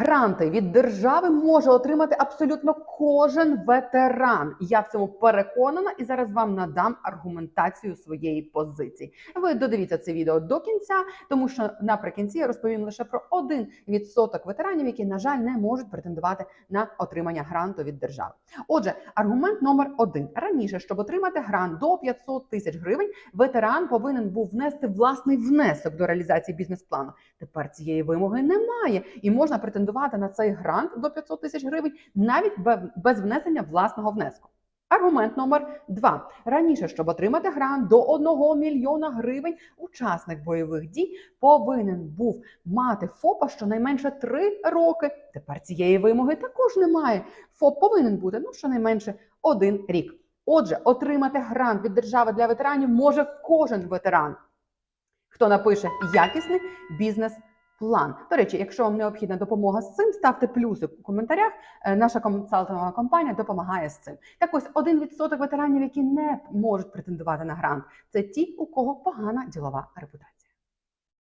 Гранти від держави може отримати абсолютно кожен ветеран. Я в цьому переконана і зараз вам надам аргументацію своєї позиції. Ви додивіться це відео до кінця, тому що наприкінці я розповім лише про 1% ветеранів, які, на жаль, не можуть претендувати на отримання гранту від держави. Отже, аргумент номер один: раніше, щоб отримати грант до 500 тисяч гривень, ветеран повинен був внести власний внесок до реалізації бізнес-плану. Тепер цієї вимоги немає, і можна претендувати на цей грант до 500 тисяч гривень навіть без внесення власного внеску. Аргумент номер два: раніше, щоб отримати грант до 1 мільйона гривень, учасник бойових дій повинен був мати ФОПа щонайменше 3 роки. Тепер цієї вимоги також немає. ФОП повинен бути ну щонайменше один рік. Отже, отримати грант від держави для ветеранів може кожен ветеран, хто напише якісний бізнес-план. До речі, якщо вам необхідна допомога з цим, ставте плюси в коментарях. Е, Наша консалтингова компанія допомагає з цим. Так ось 1% ветеранів, які не можуть претендувати на грант, це ті, у кого погана ділова репутація.